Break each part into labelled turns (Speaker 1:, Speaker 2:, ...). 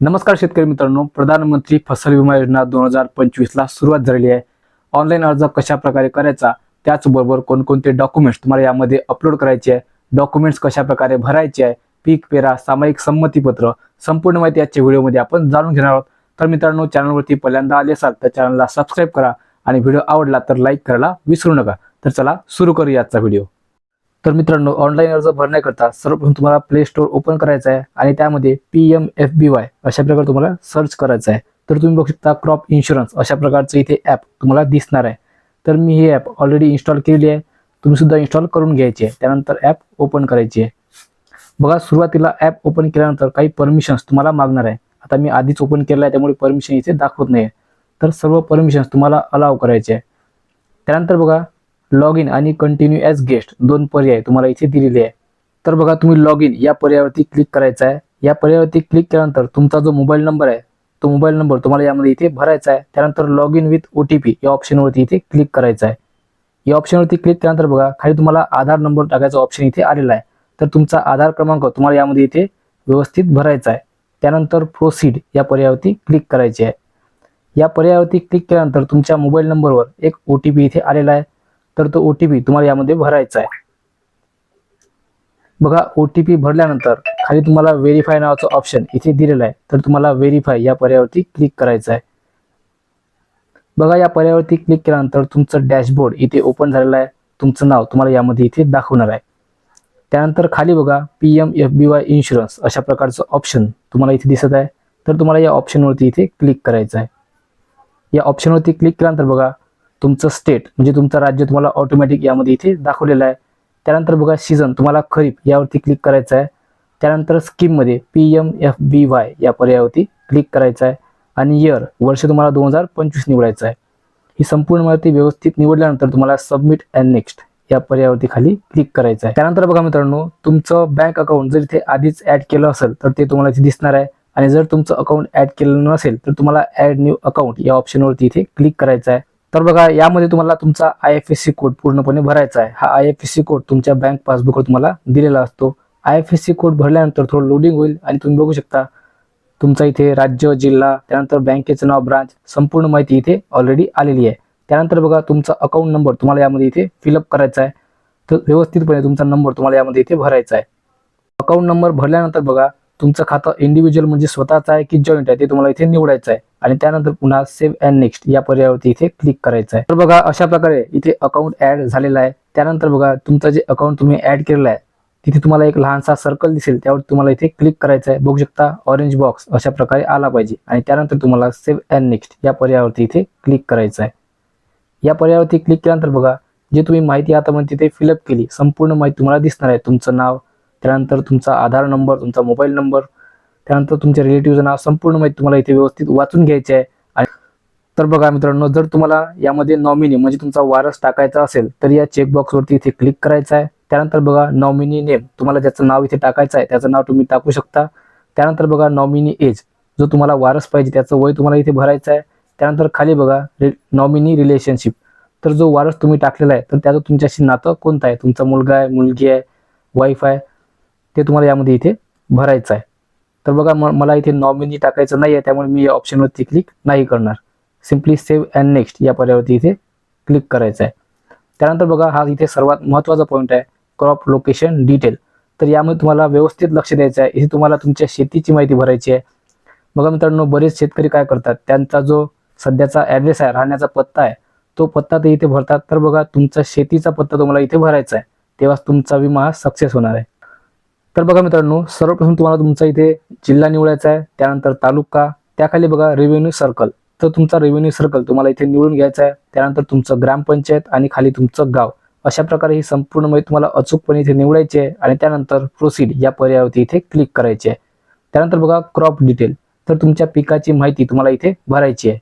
Speaker 1: नमस्कार शेतकरी मित्रांनो प्रधानमंत्री फसल विमा योजना दोन हजार पंचवीस ला सुरुवात झालेली आहे. ऑनलाईन अर्ज कशा प्रकारे करायचा त्याचबरोबर कोणकोणते डॉक्युमेंट्स तुम्हाला यामध्ये अपलोड करायचे आहे डॉक्युमेंट्स कशा प्रकारे भरायचे आहे पीक पेरा सामायिक संमतीपत्र संपूर्ण माहिती आजच्या व्हिडिओमध्ये आपण जाणून घेणार आहोत. तर मित्रांनो चॅनलवरती पहिल्यांदा आले असाल तर चॅनलला सबस्क्राईब करा आणि व्हिडिओ आवडला तर लाईक करायला विसरू नका. तर चला सुरू करूया आजचा व्हिडिओ. तर मित्रांनो ऑनलाईन अर्ज भरण्याकरता सर्वप्रथम तुम्हाला प्ले स्टोअर ओपन करायचा आहे आणि त्यामध्ये P M F B Y अशा प्रकारे तुम्हाला सर्च करायचं आहे. तर तुम्ही बघू शकता क्रॉप इन्शुरन्स अशा प्रकारचं इथे ॲप तुम्हाला दिसणार आहे. तर मी हे ॲप ऑलरेडी इन्स्टॉल केलेली आहे. तुम्ही सुद्धा इन्स्टॉल करून घ्यायची आहे. त्यानंतर ॲप ओपन करायची आहे. बघा सुरुवातीला ॲप ओपन केल्यानंतर काही परमिशन्स तुम्हाला मागणार आहे. आता मी आधीच ओपन केलं आहे त्यामुळे परमिशन इथे दाखवत नाही तर सर्व परमिशन्स तुम्हाला अलाव करायचे आहे. त्यानंतर बघा लॉग इन आणि कंटिन्यू ॲज गेस्ट दोन पर्याय तुम्हाला इथे दिलेले आहे. तर बघा तुम्ही लॉग इन या पर्यायावरती क्लिक करायचा आहे. या पर्यायावरती क्लिक केल्यानंतर तुमचा जो मोबाईल नंबर आहे तो मोबाईल नंबर तुम्हाला यामध्ये इथे भरायचा आहे. त्यानंतर log in with O T P या ऑप्शनवरती इथे क्लिक करायचं आहे. या ऑप्शनवरती क्लिक केल्यानंतर बघा खाली तुम्हाला आधार नंबर टाकायचा ऑप्शन इथे आलेला आहे. तर तुमचा आधार क्रमांक तुम्हाला यामध्ये इथे व्यवस्थित भरायचा आहे. त्यानंतर प्रोसीड या पर्यायावरती क्लिक करायचे आहे. या पर्यायावरती क्लिक केल्यानंतर तुमच्या मोबाईल नंबरवर एक ओ टी पी इथे आलेला आहे. तर तो ओ टी पी तुम्हाला यामध्ये भरायचा आहे. बघा ओ टी पी भरल्यानंतर खाली तुम्हाला व्हेरीफाय नावाचं ऑप्शन इथे दिलेलं आहे. तर तुम्हाला व्हेरीफाय या पर्यायावरती क्लिक करायचं आहे. बघा या पर्यायावरती क्लिक केल्यानंतर तुमचं डॅशबोर्ड इथे ओपन झालेलं आहे. तुमचं नाव तुम्हाला यामध्ये इथे दाखवणार आहे. त्यानंतर खाली बघा P M F B Y insurance अशा प्रकारचं ऑप्शन तुम्हाला इथे दिसत आहे. तर तुम्हाला या ऑप्शनवरती इथे क्लिक करायचं आहे. या ऑप्शनवरती क्लिक केल्यानंतर बघा तुमचं स्टेट म्हणजे तुमचं राज्य तुम्हाला ऑटोमॅटिक यामध्ये इथे दाखवलेलं आहे. त्यानंतर बघा सीझन तुम्हाला खरीप यावरती क्लिक करायचं आहे. त्यानंतर स्कीममध्ये P M F B Y या पर्यायावरती क्लिक करायचं आहे. आणि इयर वर्ष तुम्हाला दोन हजार पंचवीस निवडायचं आहे. ही संपूर्ण माहिती व्यवस्थित निवडल्यानंतर तुम्हाला सबमिट अँड नेक्स्ट या पर्यायावरती खाली क्लिक करायचं आहे. त्यानंतर बघा मित्रांनो तुमचं बँक अकाउंट जर इथे आधीच ॲड केलं असेल तर ते तुम्हाला इथे दिसणार आहे. आणि जर तुमचं अकाउंट ॲड केलं नसेल तर तुम्हाला ॲड न्यू अकाउंट या ऑप्शनवरती इथे क्लिक करायचं आहे. तर बघा यामध्ये तुम्हाला तुमचा I F S C code पूर्णपणे भरायचा आहे. हा I F S C code तुमच्या बँक पासबुकवर तुम्हाला दिलेला असतो. I F S C code भरल्यानंतर थोडं लोडिंग होईल आणि तुम्ही बघू शकता तुमचा इथे राज्य जिल्हा त्यानंतर बँकेचं नाव ब्रांच संपूर्ण माहिती इथे ऑलरेडी आलेली आहे. त्यानंतर बघा तुमचा अकाउंट नंबर तुम्हाला यामध्ये इथे फिलअप करायचा आहे. तर व्यवस्थितपणे तुमचा नंबर तुम्हाला यामध्ये इथे भरायचा आहे. अकाउंट नंबर भरल्यानंतर बघा तुमचं खातं इंडिव्हिज्युअल म्हणजे स्वतःचं आहे की जॉईंट आहे ते तुम्हाला इथे निवडायचं आहे. आणि त्यानंतर पुन्हा सेव्ह अँड नेक्स्ट या पर्यायावरती इथे क्लिक करायचं आहे. तर बघा अशा प्रकारे इथे अकाउंट ऍड झालेला आहे. त्यानंतर बघा तुमचं जे अकाउंट तुम्ही ऍड केलेलं आहे तिथे तुम्हाला एक लहानसा सर्कल दिसेल. त्यावर तुम्हाला इथे क्लिक करायचं आहे. बघू शकता ऑरेंज बॉक्स अशा प्रकारे आला पाहिजे. आणि त्यानंतर तुम्हाला सेव्ह अँड नेक्स्ट या पर्यायावरती इथे क्लिक करायचं आहे. या पर्यायावरती क्लिक केल्यानंतर बघा जे तुम्ही माहिती आता म्हणजे तिथे फिलअप केली संपूर्ण माहिती तुम्हाला दिसणार आहे. तुमचं नाव त्यानंतर तुमचा आधार नंबर तुमचा मोबाईल नंबर त्यानंतर तुमच्या रिलेटिव्हचं नाव संपूर्ण माहिती तुम्हाला इथे व्यवस्थित वाचून घ्यायचे आहे. आणि तर बघा मित्रांनो जर तुम्हाला यामध्ये नॉमिनी म्हणजे तुमचा वारस टाकायचा असेल तर या चेकबॉक्सवरती इथे क्लिक करायचं आहे. त्यानंतर बघा नॉमिनी नेम तुम्हाला ज्याचं नाव इथे टाकायचं आहे त्याचं नाव तुम्ही टाकू शकता. त्यानंतर बघा नॉमिनी एज जो तुम्हाला वारस पाहिजे त्याचं वय तुम्हाला इथे भरायचं आहे. त्यानंतर खाली बघा रि नॉमिनी रिलेशनशिप. तर जो वारस तुम्ही टाकलेला आहे तर त्याचं तुमच्याशी नातं कोणतं आहे? तुमचा मुलगा आहे मुलगी आहे वाईफ आहे. ते तुम्हाला यामध्ये इथे भरायचं आहे. तर बघा मला इथे नॉमिनी टाकायचं नाही आहे त्यामुळे मी या ऑप्शनवरती क्लिक नाही करणार. सिम्पली सेव्ह अँड नेक्स्ट या पर्यावरती इथे क्लिक करायचं आहे. त्यानंतर बघा हा इथे सर्वात महत्त्वाचा पॉईंट आहे क्रॉप लोकेशन डिटेल तर यामध्ये तुम्हाला व्यवस्थित लक्ष द्यायचं आहे. इथे तुम्हाला तुमच्या शेतीची माहिती भरायची आहे. बघा मित्रांनो बरेच शेतकरी काय करतात त्यांचा जो सध्याचा ॲड्रेस आहे राहण्याचा पत्ता आहे तो पत्ता ते इथे भरतात. तर बघा तुमचा शेतीचा पत्ता तुम्हाला इथे भरायचा आहे. तेव्हाच तुमचा विमा हा सक्सेस होणार आहे. तर बघा मित्रांनो सर्वप्रथम तुम्हाला तुमचा इथे जिल्हा निवडायचा आहे त्यानंतर तालुका त्याखाली बघा रेव्हेन्यू सर्कल तर तुमचा रेव्हेन्यू सर्कल तुम्हाला इथे निवडून घ्यायचा आहे त्यानंतर तुमचं ग्रामपंचायत आणि खाली तुमचं गाव. अशा प्रकारे ही संपूर्ण माहिती तुम्हाला अचूकपणे इथे निवडायची आहे आणि त्यानंतर प्रोसीड या पर्यायावरती इथे क्लिक करायचे आहे. त्यानंतर बघा क्रॉप डिटेल तर तुमच्या पिकाची माहिती तुम्हाला इथे भरायची आहे.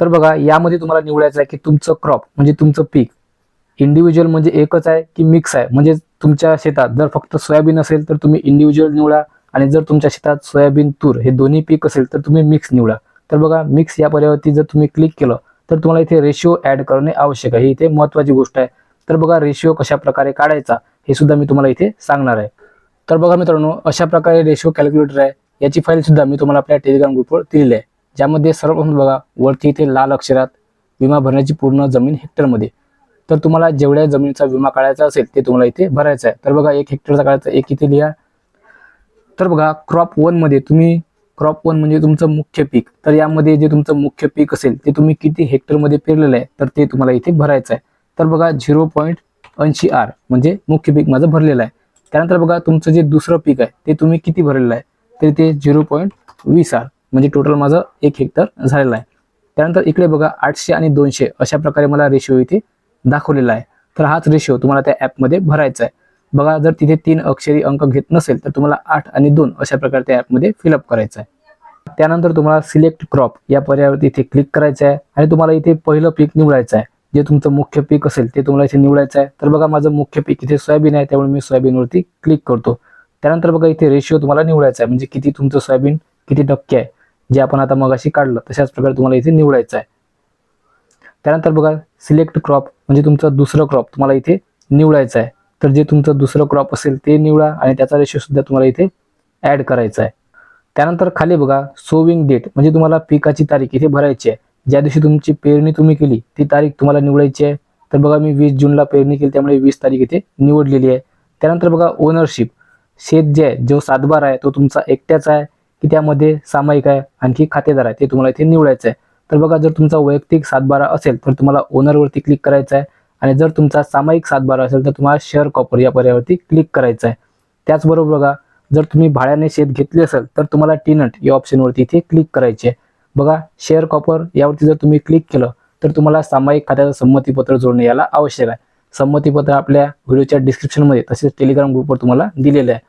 Speaker 1: तर बघा यामध्ये तुम्हाला निवडायचं आहे की तुमचं क्रॉप म्हणजे तुमचं पीक. इंडिव्हिज्युअल म्हणजे एकच आहे की मिक्स आहे म्हणजे तुमच्या शेतात जर फक्त सोयाबीन असेल तर तुम्ही इंडिव्हिज्युअल निवडा आणि जर तुमच्या शेतात सोयाबीन तूर हे दोन्ही पीक असेल तर तुम्ही मिक्स निवडा. तर बघा मिक्स या पर्यावरती जर तुम्ही क्लिक केलं तर तुम्हाला इथे रेशिओ ऍड करणे आवश्यक आहे. ही इथे महत्वाची गोष्ट आहे. तर बघा रेशिओ कशा प्रकारे काढायचा हे सुद्धा मी तुम्हाला इथे सांगणार आहे. तर बघा मित्रांनो अशा प्रकारे रेशिओ कॅल्क्युलेटर आहे. याची फाईल सुद्धा मी तुम्हाला आपल्या टेलिग्राम ग्रुपवर दिलेली आहे. ज्यामध्ये सर्वप्रथम बघा वरती इथे लाल अक्षरात विमा भरण्याची पूर्ण जमीन हेक्टरमध्ये तर तुम्हाला जेवढ्या जमिनीचा विमा काढायचा असेल ते तुम्हाला इथे भरायचं आहे. तर बघा एक हेक्टरचा काढायचा एक इथे लिहा. तर बघा क्रॉपमध्ये तुम्ही क्रॉप वन म्हणजे तुमचं मुख्य पीक. तर यामध्ये जे तुमचं मुख्य पीक असेल ते तुम्ही किती हेक्टरमध्ये पेरलेलं आहे तर ते तुम्हाला इथे भरायचं आहे. तर बघा झिरो पॉईंट ऐंशी आर म्हणजे मुख्य पीक माझं भरलेलं आहे. त्यानंतर बघा तुमचं जे दुसरं पीक आहे ते तुम्ही किती भरलेलं आहे तर ते झिरो पॉईंट वीस आर म्हणजे टोटल माझं एक हेक्टर झालेलं आहे. त्यानंतर इकडे बघा आठशे आणि दोनशे अशा प्रकारे मला रेशिओ इथे दाखवलेला आहे. तर हाच रेशिओ तुम्हाला त्या ॲपमध्ये भरायचा आहे. बघा जर तिथे तीन अक्षरी अंक घेत नसेल तर तुम्हाला आठ आणि दोन अशा प्रकारे त्या ॲपमध्ये फिलअप करायचं आहे. त्यानंतर तुम्हाला सिलेक्ट क्रॉप या पर्यायावरती इथे क्लिक करायचं आहे आणि तुम्हाला इथे पहिलं पीक निवडायचं आहे. जे तुमचं मुख्य पीक असेल ते तुम्हाला इथे निवडायचं आहे. तर बघा माझं मुख्य पीक इथे सोयाबीन आहे त्यामुळे मी सोयाबीनवरती क्लिक करतो. त्यानंतर बघा इथे रेशिओ तुम्हाला निवडायचा आहे. म्हणजे किती तुमचं सोयाबीन किती टक्के आहे. जे आपण आता मगाशी काढलं तशाच प्रकारे तुम्हाला इथे निवडायचं आहे. त्यानंतर बघा सिलेक्ट क्रॉप म्हणजे तुमचं दुसरं क्रॉप तुम्हाला इथे निवडायचं आहे. तर जे तुमचं दुसरं क्रॉप असेल ते निवडा आणि त्याचा रेशो सुद्धा तुम्हाला इथे ॲड करायचा आहे. त्यानंतर खाली बघा सोविंग डेट म्हणजे तुम्हाला पिकाची तारीख इथे भरायची आहे. ज्या दिवशी तुमची पेरणी तुम्ही केली ती तारीख तुम्हाला निवडायची आहे. तर बघा मी वीस जूनला पेरणी केली त्यामुळे वीस तारीख इथे निवडलेली आहे. त्यानंतर बघा ओनरशिप शेत जे आहे जो सातबार आहे तो तुमचा एकट्याचा आहे की त्यामध्ये सामायिक आहे आणखी खातेदार आहे ते तुम्हाला इथे निवडायचं आहे. तर बघा जर तुमचा वैयक्तिक सातबारा असेल तर तुम्हाला ओनरवरती क्लिक करायचं आहे. आणि जर तुमचा सामायिक सातबारा असेल तर तुम्हाला शेअर कॉपर या पर्यायावरती क्लिक करायचं आहे. त्याचबरोबर बघा जर तुम्ही भाड्याने शेत घेतले असेल तर तुम्हाला टीनट या ऑप्शनवरती इथे क्लिक करायचे आहे. बघा शेअर कॉपर यावरती जर तुम्ही क्लिक केलं तर तुम्हाला सामायिक खात्याचं संमतीपत्र जोडणे याला आवश्यक आहे. संमतीपत्र आपल्या व्हिडिओच्या डिस्क्रिप्शनमध्ये तसेच टेलिग्राम ग्रुपवर तुम्हाला दिलेलं आहे.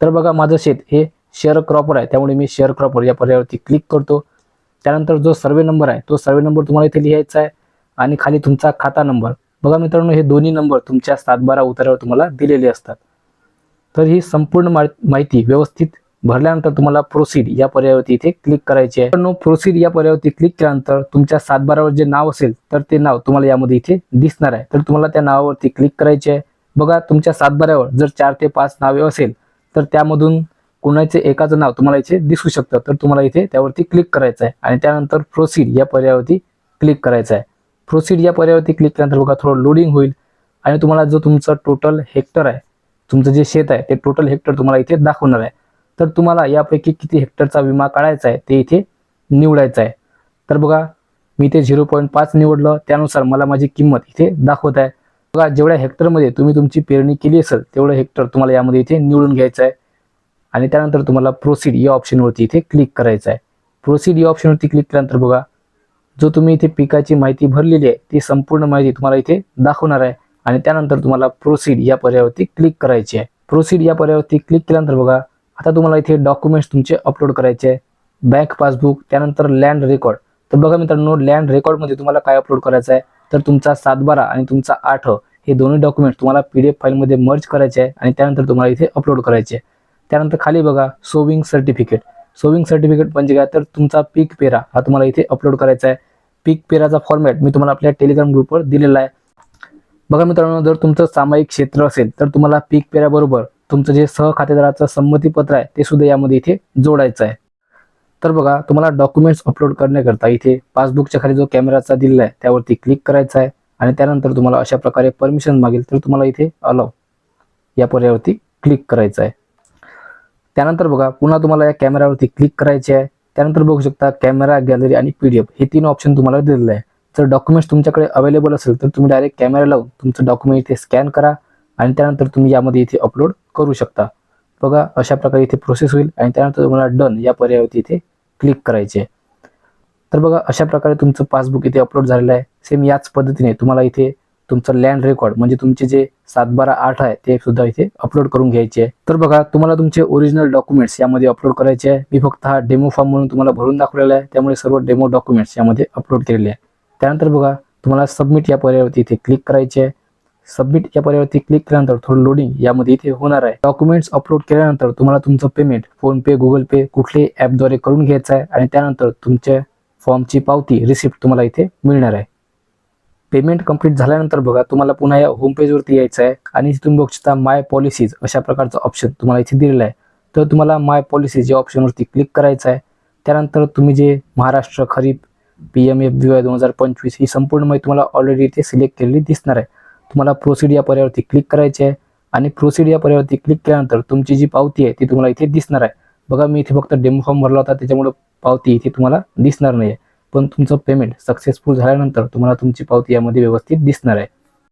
Speaker 1: तर बघा माझं शेत हे शेअर क्रॉपर आहे त्यामुळे मी शेअर क्रॉपर या पर्यायावरती क्लिक करतो. त्यानंतर जो सर्वे नंबर आहे तो सर्वे नंबर तुम्हाला इथे लिहायचा आहे आणि खाली तुमचा खाता नंबर. बघा मित्रांनो हे दोन्ही नंबर तुमच्या सातबारा उतार्यावर तुम्हाला दिलेले असतात. तर ही संपूर्ण माहिती व्यवस्थित भरल्यानंतर तुम्हाला प्रोसीड या पर्यायावरती इथे क्लिक करायचे आहे. मित्रांनो प्रोसीड या पर्यायावरती क्लिक केल्यानंतर तुमच्या सातबारावर जे नाव असेल तर ते नाव तुम्हाला यामध्ये इथे दिसणार आहे. तर तुम्हाला त्या नावावरती क्लिक करायचे आहे. बघा तुमच्या सातबाऱ्यावर जर चार ते पाच नावे असेल तर त्यामधून कोणाचे एकाचं नाव तुम्हाला इथे दिसू शकतं तर तुम्हाला इथे त्यावरती क्लिक करायचं आहे आणि त्यानंतर प्रोसीड या पर्यायावरती क्लिक करायचं आहे प्रोसीड या पर्यायावरती क्लिक केल्यानंतर बघा थोडं लोडिंग होईल. आणि तुम्हाला जो तुमचं टोटल हेक्टर आहे तुमचं जे शेत आहे ते टोटल हेक्टर तुम्हाला इथे दाखवणार आहे. तर तुम्हाला यापैकी किती हेक्टरचा विमा काढायचा आहे ते इथे निवडायचं आहे. तर बघा मी ते झिरो पॉईंट पाच निवडलं. त्यानुसार मला माझी किंमत इथे दाखवत आहे. बघा जेवढ्या हेक्टरमध्ये तुम्ही तुमची पेरणी केली असेल तेवढं हेक्टर तुम्हाला यामध्ये इथे निवडून घ्यायचं आहे. आणि त्यानंतर तुम्हाला प्रोसीड या ऑप्शनवरती इथे क्लिक करायचं आहे. प्रोसीड या ऑप्शनवरती क्लिक केल्यानंतर बघा जो तुम्ही इथे पिकाची माहिती भरलेली आहे ती संपूर्ण माहिती तुम्हाला इथे दाखवणार आहे. आणि त्यानंतर तुम्हाला प्रोसीड या पर्यायावरती क्लिक करायची आहे. प्रोसीड या पर्यायावरती क्लिक केल्यानंतर बघा आता तुम्हाला इथे डॉक्युमेंट्स तुमचे अपलोड करायचे आहे. बँक पासबुक त्यानंतर लँड रेकॉर्ड तर बघा मित्रांनो लँड रेकॉर्डमध्ये तुम्हाला काय अपलोड करायचं आहे? तर तुमचा सातबारा आणि तुमचा आठ हे दोन्ही डॉक्युमेंट्स तुम्हाला पी डी एफ फाईलमध्ये मर्ज करायचे आहे आणि त्यानंतर तुम्हाला इथे अपलोड करायचे आहे. त्यानंतर खाली बघा सोविंग सर्टिफिकेट सोविंग सर्टिफिकेट म्हणजे काय? तर तुमचा पीक पेरा हा तुम्हाला इथे अपलोड करायचा आहे. पीक पेराचा फॉर्मॅट मी तुम्हाला आपल्या टेलिग्राम ग्रुपवर दिलेला आहे. बघा मित्रांनो जर तुमचं सामायिक क्षेत्र असेल तर तुम्हाला पीक पेऱ्याबरोबर तुमचं जे सहखातेदाराचं संमतीपत्र आहे ते सुद्धा यामध्ये इथे जोडायचं आहे. तर बघा तुम्हाला डॉक्युमेंट्स अपलोड करण्याकरता इथे पासबुकच्या खाली जो कॅमेराचा दिलेला आहे त्यावरती क्लिक करायचा आहे. आणि त्यानंतर तुम्हाला अशा प्रकारे परमिशन मागेल तर तुम्हाला इथे अलाव या पर्यायावरती क्लिक करायचं आहे. त्यानंतर बघा पुन्हा तुम्हाला या कॅमेरावरती क्लिक करायचे आहे. त्यानंतर बघू शकता कॅमेरा गॅलरी आणि पीडीएफ हे तीन ऑप्शन तुम्हाला दिलेलं आहे. जर डॉक्युमेंट्स तुमच्याकडे अवेलेबल असेल तर तुम्ही डायरेक्ट कॅमेरा लावून तुमचं डॉक्युमेंट इथे स्कॅन करा आणि त्यानंतर तुम्ही यामध्ये इथे अपलोड करू शकता. बघा अशा प्रकारे इथे प्रोसेस होईल आणि त्यानंतर तुम्हाला डन या पर्यायावरती इथे क्लिक करायचे आहे. तर बघा अशा प्रकारे तुमचं पासबुक इथे अपलोड झालेलं आहे. सेम याच पद्धतीने तुम्हाला इथे तुमचं लँड रेकॉर्ड म्हणजे तुमचे जे सात बारा आठ आहे ते सुद्धा इथे अपलोड करून घ्यायचे आहे. तर बघा तुम्हाला तुमचे ओरिजिनल डॉक्युमेंट्स यामध्ये अपलोड करायचे आहे. मी फक्त हा डेमो फॉर्म म्हणून तुम्हाला भरून दाखवलेला आहे. त्यामुळे सर्व डेमो डॉक्युमेंट्स यामध्ये अपलोड केलेले आहे. त्यानंतर बघा तुम्हाला सबमिट या पर्यायावरती इथे क्लिक करायचे आहे. सबमिट या पर्यायावरती क्लिक केल्यानंतर थोडं लोडिंग यामध्ये इथे होणार आहे. डॉक्युमेंट्स अपलोड केल्यानंतर तुम्हाला तुमचं payment PhonePe Google Pay कुठल्याही ॲपद्वारे करून घ्यायचं आहे आणि त्यानंतर तुमच्या फॉर्मची पावती रिसिप्ट तुम्हाला इथे मिळणार आहे. पेमेंट कंप्लीट झाल्यानंतर बघा तुम्हाला पुन्हा या होम पेजवरती यायचं आहे आणि इथून तुम्ही बघू शकता माय पॉलिसीज अशा प्रकारचं ऑप्शन तुम्हाला इथे दिलेलं आहे. तर तुम्हाला माय पॉलिसीज या ऑप्शनवरती क्लिक करायचं आहे त्यानंतर तुम्ही जे महाराष्ट्र खरीप P M F B Y दोन हजार पंचवीस ही संपूर्ण माहिती तुम्हाला ऑलरेडी इथे सिलेक्ट केलेली दिसणार आहे. तुम्हाला प्रोसिड या पर्यावरती क्लिक करायचे आहे आणि प्रोसिड या पर्यावरती क्लिक केल्यानंतर तुमची जी पावती आहे ती तुम्हाला इथे दिसणार आहे. बघा मी इथे फक्त डेमो फॉर्म भरला होता त्याच्यामुळे पावती इथे तुम्हाला दिसणार नाही आहे पण तुमचं पेमेंट सक्सेसफुल झाल्यानंतर तुम्हाला तुमची पावती यामध्ये व्यवस्थित दिसणार आहे.